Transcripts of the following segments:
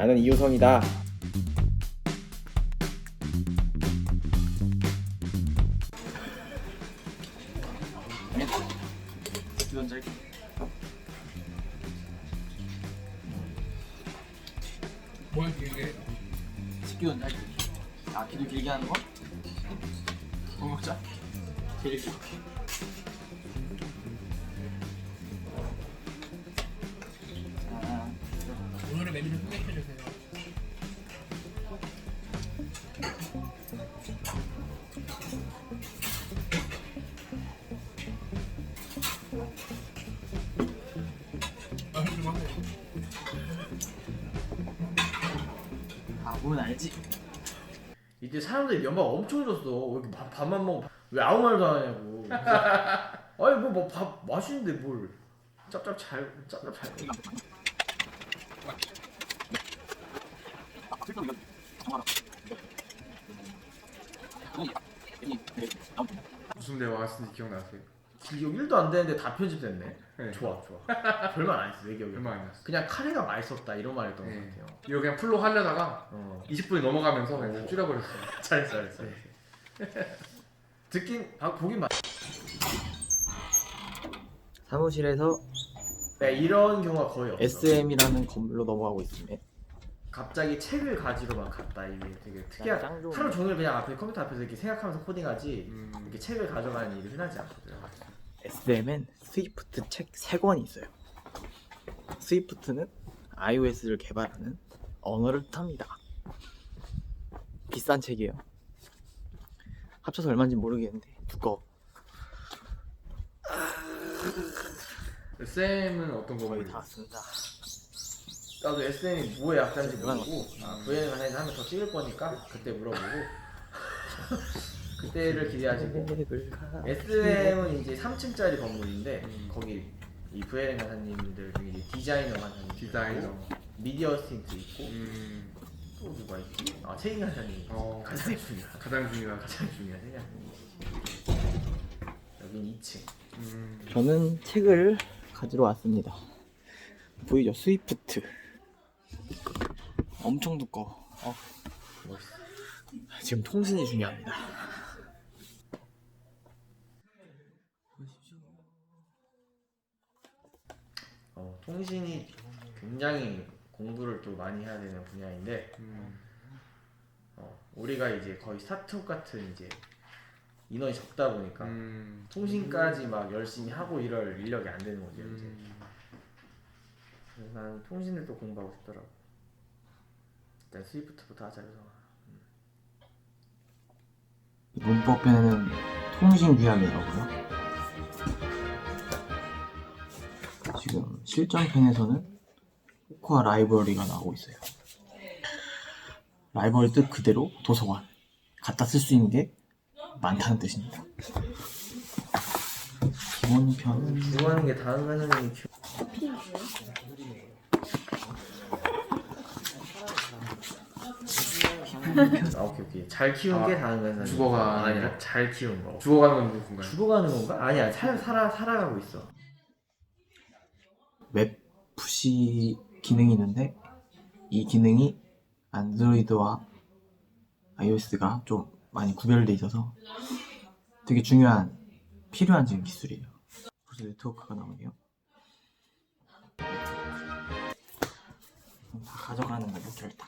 나는 잘뭘 길게? 식기도 짧게. 아 기도 길게 하는 거? 뭐 먹자 길게 아, 보면 알지 이때 사람들이 연막 엄청 줬어. 왜 이렇게 밥, 밥만 먹어? 왜 아무 말도 안 하냐고. 아니 뭐뭐밥 맛있는데 뭘 짭짭 잘 짭짭 잘. 무슨 대화 하시는지 기억나세요? 기억 1도 안 되는데 다 편집됐네. 네. 좋아 좋아. 별말 안 했어 내 기억에. 얼마 안 났어. 그냥 카레가 맛있었다 이런 말 했던 네. 것 같아요. 이거 그냥 풀로 하려다가 어. 20분이 넘어가면서 그냥 다 오. 줄여버렸어요. 잘했어 잘했어. 듣긴 봐- 보긴 맞. 사무실에서 네 이런 경우가 거의 없어. SM이라는 건물로 넘어가고 있습니다. 갑자기 책을 가지러 막 갔다 이게 되게 좋은데? 하루 종일 그냥 앞에 컴퓨터 앞에서 이렇게 생각하면서 코딩하지 음. 이렇게 책을 가져가는 일이 흔하지 않거든요. SM엔 스위프트 책 3권이 있어요. 스위프트는 iOS를 개발하는 언어를 뜻합니다. 비싼 책이에요. 합쳐서 얼마인지 모르겠는데 두꺼워. 쌤은 어떤 거 거의? 다 왔습니다. 나도 SM이 뭐의 약자인지 모르고 아, VN 관해서 한번 더 찍을 거니까 그때 물어보고 그때를 기대하시고 SM은 이제 3층짜리 건물인데 음. 거기 이 VN 간사님들 중에 이제 디자이너 간사님 디자이너. 미디어 스틴트 있고 음. 또 누가 있지? 아 책임 간사님 어. 가장 중요한 가장 중요한. 가장 중요한 책임 여긴 2층 음. 저는 책을 가지러 왔습니다. 보이죠? 스위프트. 엄청 두꺼워. 어. 멋있어 지금 통신이 중요합니다. 어, 통신이 굉장히 공부를 또 많이 해야 되는 분야인데 음. 어, 우리가 이제 거의 스타트업 같은 이제 인원이 적다 보니까 음. 통신까지 막 열심히 하고 이럴 인력이 안 되는 거죠 이제 음. 그래서 나는 통신을 또 공부하고 싶더라고 일단 스위프트부터 하자 그래서 문법편에는 통신 규약이라고요. 지금 실전편에서는 코코아 라이브러리가 나오고 있어요. 라이브러리 뜻 그대로 도서관. 갖다 쓸 수 있는 게 많다는 뜻입니다. 기본편은 좋아하는 게 다음 키아 오케이 오케이 잘 키운 게 다음 선생님 죽어가는 아니라 거? 잘 키운 거 죽어가는 건가요? 죽어가는 건가? 아니야 살, 살아, 살아가고 있어 웹푸시 기능이 있는데 이 기능이 안드로이드와 iOS가 좀 많이 구별돼 있어서 되게 중요한 필요한 지금 기술이에요. 벌써 네트워크가 나오네요. 다 가져가는 거죠 절대.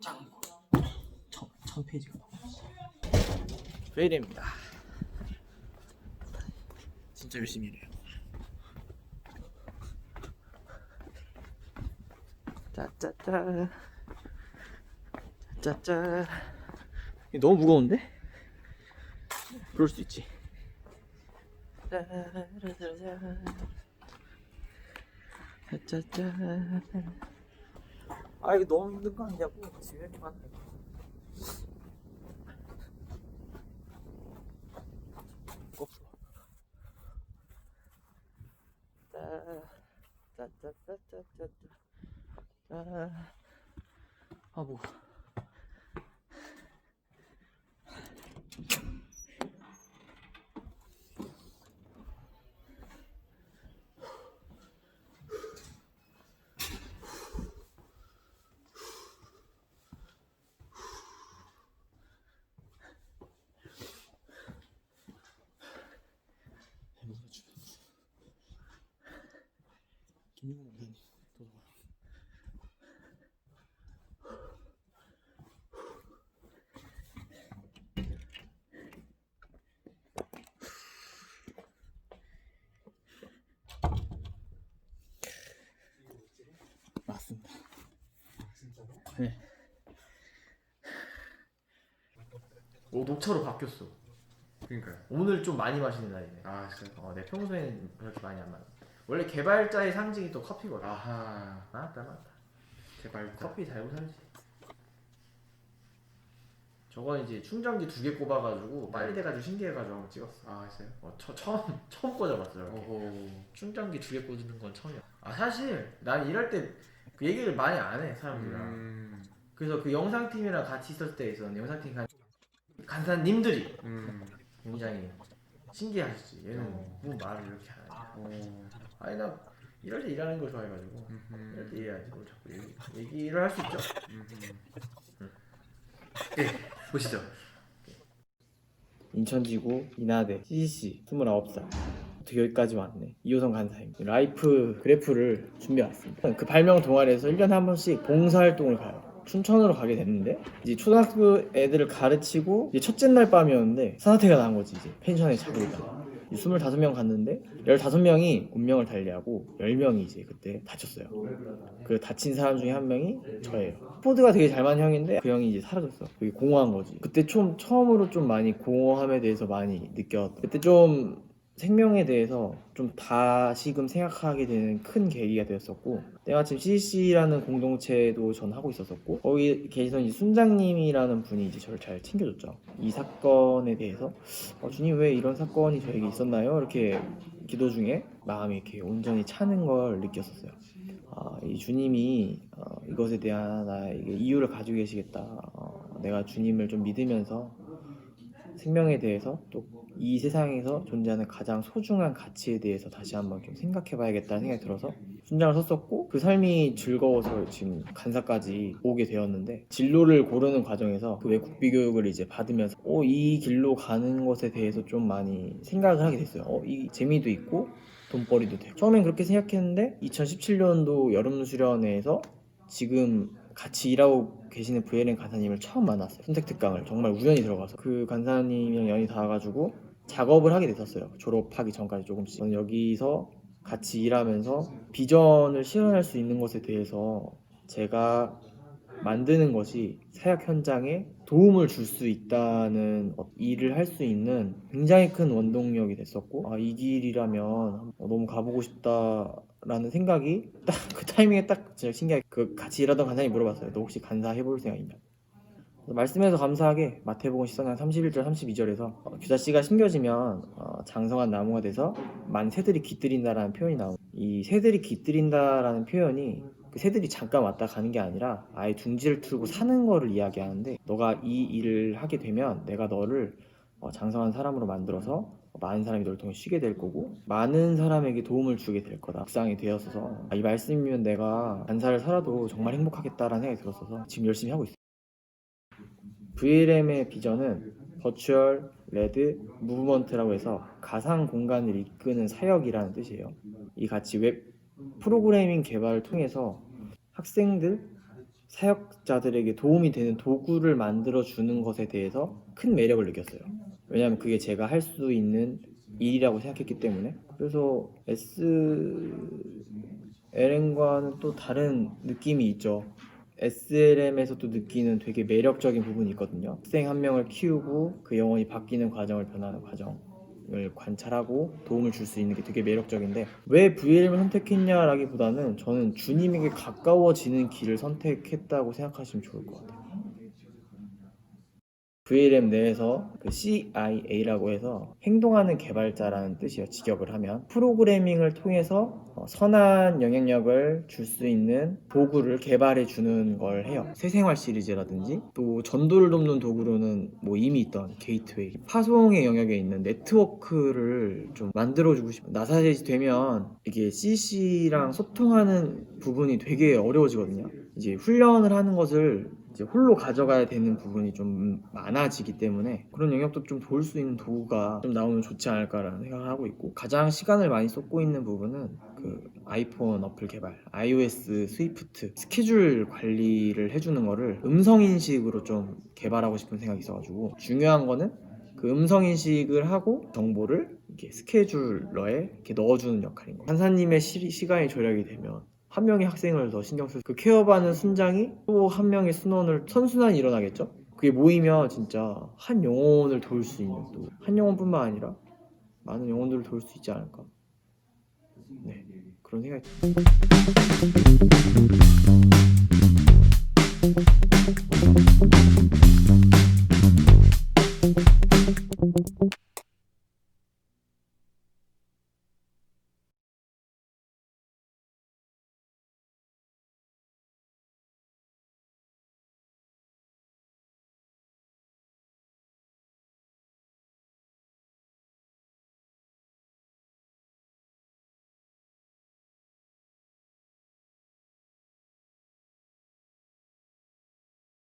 짱구 천, 천 페이지가 나왔어. 페일입니다. 진짜 열심히 일해요. 짜짜짜. 짜짜. 너무 무거운데? 그럴 수 있지. 짜짜짜. 아 이거 너무 힘든 거 아니냐고 지금 이렇게 많아. 없어. 아 뭐. 김용만 부사님 도서관. 맞습니다. 네. 오 녹차로 바뀌었어. 그러니까요. 오늘 좀 많이 마시는 날이네. 아 진짜. 어, 내 평소에는 그렇게 많이 안 마셔. 원래 개발자의 상징이 또 커피거든. 아하. 맞다 맞다. 개발자. 커피 달고 살지. 저건 이제 충전기 두 개 꼽아가지고 빨리 돼가지고 신기해가지고 한번 찍었어. 아 진짜요? 어, 처, 처음 처음 꽂아봤어요. 이렇게. 오호. 충전기 두 개 꽂는 건 처음이야. 아 사실 난 일할 때그 얘기를 많이 안 해 사람들이랑. 음. 그래서 그 영상팀이랑 같이 있을 때 있었는데 영상팀 간 간사님들이 음. 굉장히 신기하시지. 얘는 어. 뭐 말을 이렇게 하냐. 오. 아니 나 이럴 때 일하는 걸 좋아해가지고 이럴. 때 일해야지 뭘 자꾸 얘기, 얘기를 할 수 있죠. 음흠. 보시죠. 인천지구 인하대 CCC 29살 어떻게 여기까지 왔네 2호선 간사입니다 라이프 그래프를 준비해왔습니다 그 발명 동아리에서 1년에 한 번씩 봉사활동을 가요 춘천으로 가게 됐는데 이제 초등학교 애들을 가르치고 이제 첫째 날 밤이었는데 사태가 난 거지 이제 펜션에 자고 있다가 25명 갔는데 15명이 운명을 달리하고 10명이 이제 그때 다쳤어요. 그 다친 사람 중에 한 명이 저예요. 포드가 되게 잘 맞는 형인데 그 형이 이제 사라졌어 그게 공허한 거지. 그때 좀 처음으로 좀 많이 공허함에 대해서 많이 느꼈 그때 좀 생명에 대해서 좀 다시금 생각하게 되는 큰 계기가 되었었고 때마침 CC라는 공동체도 전 하고 있었었고 거기 계시던 이제 순장님이라는 분이 이제 저를 잘 챙겨줬죠 이 사건에 대해서 어, 주님 왜 이런 사건이 저에게 있었나요? 이렇게 기도 중에 마음이 이렇게 온전히 차는 걸 느꼈었어요 아, 이 주님이 어, 이것에 대한 나에게 이유를 가지고 계시겠다. 어, 내가 주님을 좀 믿으면서 생명에 대해서 또 이 세상에서 존재하는 가장 소중한 가치에 대해서 다시 한번 좀 생각해봐야겠다는 생각이 들어서 순장을 섰었고 그 삶이 즐거워서 지금 간사까지 오게 되었는데 진로를 고르는 과정에서 그 외국 비 교육을 이제 받으면서 어, 이 길로 가는 것에 대해서 좀 많이 생각을 하게 됐어요. 어, 이 재미도 있고 돈벌이도 되고. 처음엔 그렇게 생각했는데 2017년도 여름 수련회에서 지금 같이 일하고 계시는 VLN 간사님을 처음 만났어요. 선택 특강을. 정말 우연히 들어가서. 그 간사님이랑 연이 닿아가지고 작업을 하게 됐었어요 졸업하기 전까지 조금씩 저는 여기서 같이 일하면서 비전을 실현할 수 있는 것에 대해서 제가 만드는 것이 사역 현장에 도움을 줄 수 있다는 어, 일을 할 수 있는 굉장히 큰 원동력이 됐었고 아, 이 길이라면 어, 너무 가보고 싶다라는 생각이 딱 그 타이밍에 딱 진짜 신기하게 그 같이 일하던 간사님 물어봤어요. 너 혹시 간사 해볼 생각이냐? 말씀해서 감사하게 마태복음 14장 31절 32절에서 어, 규자 씨가 심겨지면 어, 장성한 나무가 돼서 만 새들이 깃들인다라는 표현이 나오고 이 새들이 깃들인다라는 표현이 그 새들이 잠깐 왔다 가는 게 아니라 아예 둥지를 틀고 사는 거를 이야기하는데 너가 이 일을 하게 되면 내가 너를 어, 장성한 사람으로 만들어서 많은 사람이 너를 통해 쉬게 될 거고 많은 사람에게 도움을 주게 될 거다. 묵상이 되었어서 아, 이 말씀이면 내가 간사를 살아도 정말 행복하겠다라는 생각이 들었어서 지금 열심히 하고 있어요 VLM의 비전은 버추얼 레드 무브먼트라고 해서 가상 공간을 이끄는 사역이라는 뜻이에요 이 같이 웹 프로그래밍 개발을 통해서 학생들 사역자들에게 도움이 되는 도구를 만들어 주는 것에 대해서 큰 매력을 느꼈어요. 왜냐하면 그게 제가 할 수 있는 일이라고 생각했기 때문에. 그래서 SLM과는 또 다른 느낌이 있죠. SLM에서 또 느끼는 되게 매력적인 부분이 있거든요. 학생 한 명을 키우고 그 영혼이 바뀌는 과정을 변하는 과정을 관찰하고 도움을 줄 수 있는 게 되게 매력적인데 왜 VLM을 선택했냐라기보다는 저는 주님에게 가까워지는 길을 선택했다고 생각하시면 좋을 것 같아요. VLM 내에서 그 CIA라고 해서 행동하는 개발자라는 뜻이에요. 직역을 하면 프로그래밍을 통해서 어, 선한 영향력을 줄 수 있는 도구를 개발해 주는 걸 해요. 새생활 시리즈라든지 또 전도를 돕는 도구로는 뭐 이미 있던 게이트웨이, 파송의 영역에 있는 네트워크를 좀 만들어 주고 싶어요. 나사렛이 되면 이게 CC랑 소통하는 부분이 되게 어려워지거든요. 이제 훈련을 하는 것을 이제 홀로 가져가야 되는 부분이 좀 많아지기 때문에 그런 영역도 좀 도울 수 있는 도구가 좀 나오면 좋지 않을까라는 생각을 하고 있고 가장 시간을 많이 쏟고 있는 부분은 그 아이폰 어플 개발, iOS 스위프트 스케줄 관리를 해주는 거를 음성 인식으로 좀 개발하고 싶은 생각이 있어가지고 중요한 거는 그 음성 인식을 하고 정보를 이렇게 스케줄러에 이렇게 넣어주는 역할인 거예요. 판사님의 시, 시간이 절약이 되면 한 명의 학생을 더 신경 쓸 그 케어받는 순장이 또 한 명의 순원을 선순환이 일어나겠죠? 그게 모이면 진짜 한 영혼을 도울 수 있는 또 한 영혼뿐만 아니라 많은 영혼들을 도울 수 있지 않을까. 네 그런 생각이 듭니다.